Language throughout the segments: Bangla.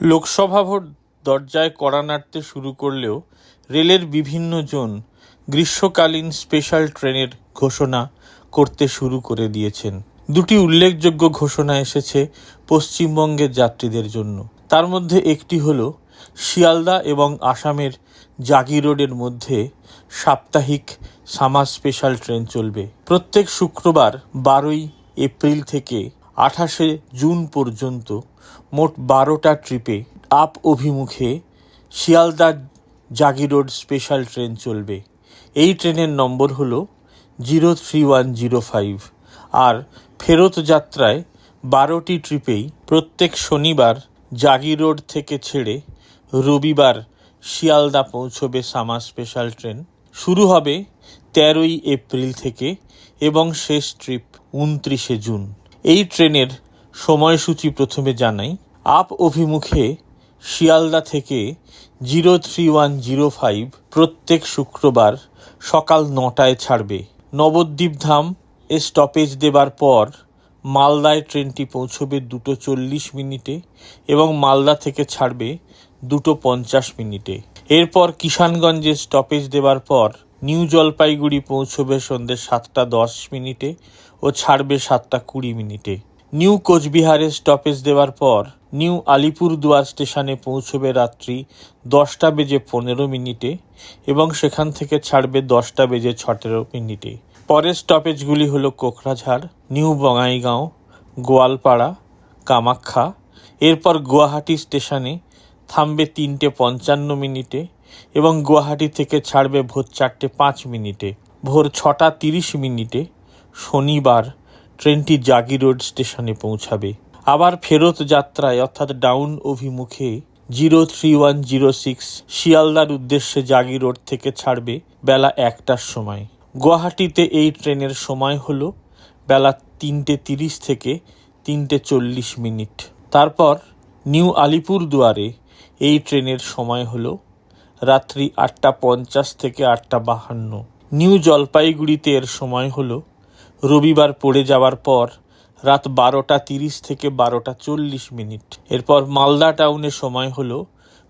লোকসভা ভোট দরজায় কড়া নাড়তে শুরু করলেও রেলের বিভিন্ন জোন গ্রীষ্মকালীন স্পেশাল ট্রেনের ঘোষণা করতে শুরু করে দিয়েছেন। দুটি উল্লেখযোগ্য ঘোষণা এসেছে পশ্চিমবঙ্গের যাত্রীদের জন্য। তার মধ্যে একটি হল শিয়ালদা এবং আসামের জাগি রোডের মধ্যে সাপ্তাহিক সামার স্পেশাল ট্রেন চলবে। প্রত্যেক শুক্রবার বারোই এপ্রিল থেকে আঠাশে জুন পর্যন্ত মোট বারোটা ট্রিপে আপ অভিমুখে শিয়ালদা জাগিরোড স্পেশাল ট্রেন চলবে। এই ট্রেনের নম্বর হল zero three one zero five. আর ফেরত যাত্রায় বারোটি ট্রিপেই প্রত্যেক শনিবার জাগি রোড থেকে ছেড়ে রবিবার শিয়ালদা পৌঁছবে সামা স্পেশাল ট্রেন। শুরু হবে তেরোই এপ্রিল থেকে এবং শেষ ট্রিপ উনত্রিশে জুন। এই ট্রেনের সময়সূচি প্রথমে জানাই, আপ অভিমুখে শিয়ালদা থেকে zero three one zero five প্রত্যেক শুক্রবার সকাল নটায় ছাড়বে। নবদ্বীপ ধাম এ স্টপেজ দেবার পর মালদায় ট্রেনটি পৌঁছবে দুটো চল্লিশ মিনিটে এবং মালদা থেকে ছাড়বে দুটো পঞ্চাশ মিনিটে। এরপর কিষানগঞ্জে স্টপেজ দেবার পর নিউ জলপাইগুড়ি পৌঁছবে সন্ধ্যে সাতটা দশ মিনিটে ও ছাড়বে সাতটা কুড়ি মিনিটে। নিউ কোচবিহারে স্টপেজ দেওয়ার পর নিউ আলিপুরদুয়ার স্টেশনে পৌঁছবে রাত্রি দশটা বেজে পনেরো মিনিটে এবং সেখান থেকে ছাড়বে দশটা বেজে ছটেরো মিনিটে। পরের স্টপেজগুলি হলো কোকরাঝাড়, নিউ বঙাইগাঁও, গোয়ালপাড়া, কামাখ্যা। এরপর গুয়াহাটি স্টেশনে থামবে তিনটে পঞ্চান্ন মিনিটে এবং গুয়াহাটি থেকে ছাড়বে ভোর চারটে পাঁচ মিনিটে। ভোর ছটা তিরিশ মিনিটে শনিবার ট্রেনটি জাগি রোড স্টেশনে পৌঁছাবে। আবার ফেরত যাত্রায়, অর্থাৎ ডাউন অভিমুখে, zero three one zero six শিয়ালদার উদ্দেশ্যে জাগি রোড থেকে ছাড়বে বেলা একটার সময়। গুয়াহাটিতে এই ট্রেনের সময় হল বেলা তিনটে তিরিশ থেকে তিনটে চল্লিশ মিনিট। তারপর নিউ আলিপুর দুয়ারে এই ট্রেনের সময় হল রাত্রি আটটা পঞ্চাশ থেকে আটটা বাহান্ন। নিউ জলপাইগুড়িতে এর সময় হলো রবিবার পড়ে যাওয়ার পর রাত বারোটা তিরিশ থেকে বারোটা চল্লিশ মিনিট। এরপর মালদা টাউনের সময় হল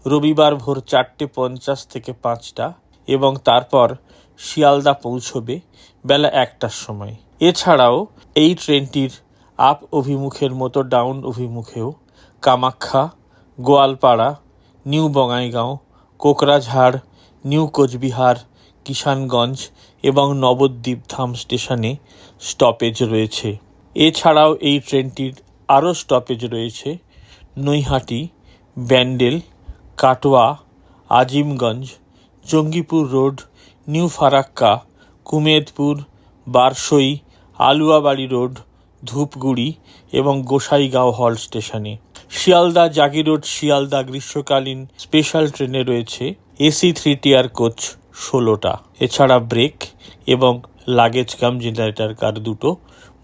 রবিবার ভোর চারটে পঞ্চাশ থেকে পাঁচটা এবং তারপর শিয়ালদা পৌঁছবে বেলা একটার সময়। এছাড়াও এই ট্রেনটির আপ অভিমুখের মতো ডাউন অভিমুখেও কামাখ্যা, গোয়ালপাড়া, নিউ বঙাইগাঁও, কোকরাঝাড়, নিউ কোচবিহার কিষানগঞ্জ এবং নবদ্বীপ ধাম স্টেশনে স্টপেজ রয়েছে। এছাড়াও এই ট্রেনটির আরও স্টপেজ রয়েছে। Naihati, Bandel, Katwa, Azimganj, Jangipur road, new Farakka, Kumedpur, Barsoi, Aluabari road, Dhupguri এবং গোসাইগাঁও হল স্টেশনে। শিয়ালদা জাগি রোড শিয়ালদা গ্রীষ্মকালীন স্পেশাল ট্রেনে রয়েছে। এসি থ্রি টিয়ার কোচ ষোলোটা। এছাড়া ব্রেক এবং লাগেজ কাম জেনারেটর কার দুটো?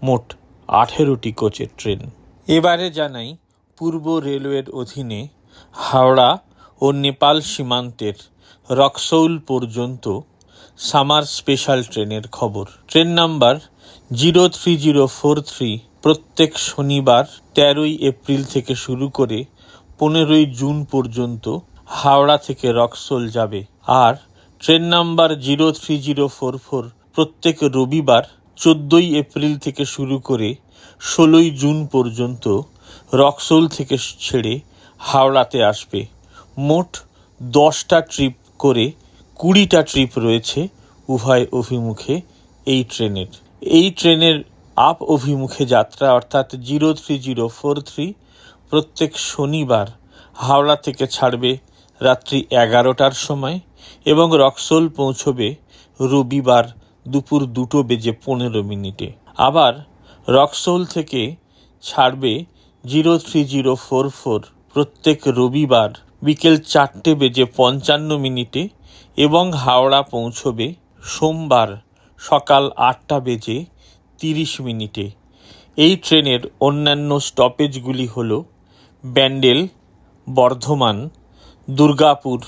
মোট আঠেরোটি কোচের ট্রেন। এবারে জানাই পূর্ব রেলওয়ের অধীনে হাওড়া ও নেপাল সীমান্তের রক্সৌল পর্যন্ত সামার স্পেশাল ট্রেনের খবর। Train number zero three zero four three প্রত্যেক শনিবার তেরোই এপ্রিল থেকে শুরু করে পনেরোই জুন পর্যন্ত হাওড়া থেকে রক্সোল যাবে। আর train number zero three zero four four প্রত্যেক রবিবার চোদ্দই এপ্রিল থেকে শুরু করে ষোলোই জুন পর্যন্ত রক্সোল থেকে ছেড়ে হাওড়াতে আসবে। মোট দশটা ট্রিপ করে কুড়িটা ট্রিপ রয়েছে উভয় অভিমুখে এই ট্রেনের। এই ট্রেনের আপ অভিমুখে যাত্রা অর্থাৎ zero three zero four three প্রত্যেক শনিবার হাওড়া থেকে ছাড়বে রাত্রি এগারোটার সময় এবং রক্সোল পৌঁছবে রবিবার দুপুর দুটো বেজে পনেরো মিনিটে। আবার রক্সোল থেকে ছাড়বে zero three zero four four প্রত্যেক রবিবার বিকেল চারটে বেজে পঞ্চান্ন মিনিটে এবং হাওড়া পৌঁছবে সোমবার সকাল আটটা বেজে তিরিশ মিনিটে। এই ট্রেনের অন্যান্য স্টপেজগুলি হল ব্যান্ডেল, বর্ধমান, দুর্গাপুর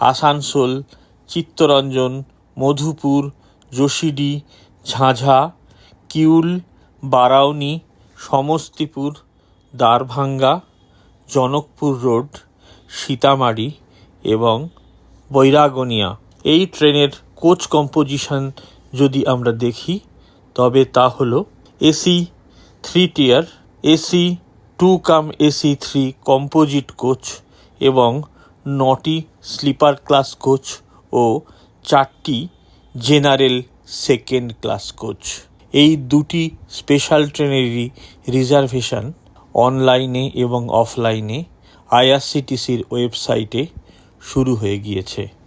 আসানসোল, চিত্তরঞ্জন, মধুপুর যোশীডি ঝাঁঝা, কিউল, বারাউনি, সমস্তিপুর দ্বারভাঙ্গা জনকপুর রোড সীতামারি এবং বৈরাগনিয়া। এই ট্রেনের কোচ কম্পোজিশন যদি আমরা দেখি, তবে তা হল AC three tier, AC two cum AC three composite coach এবং নটি স্লিপার ক্লাস কোচ ও চারটি জেনারেল সেকেন্ড ক্লাস কোচ। এই দুটি স্পেশাল ট্রেনেরই রিজার্ভেশন অনলাইনে এবং অফলাইনে আইআরসিটিসির ওয়েবসাইটে শুরু হয়ে গিয়েছে।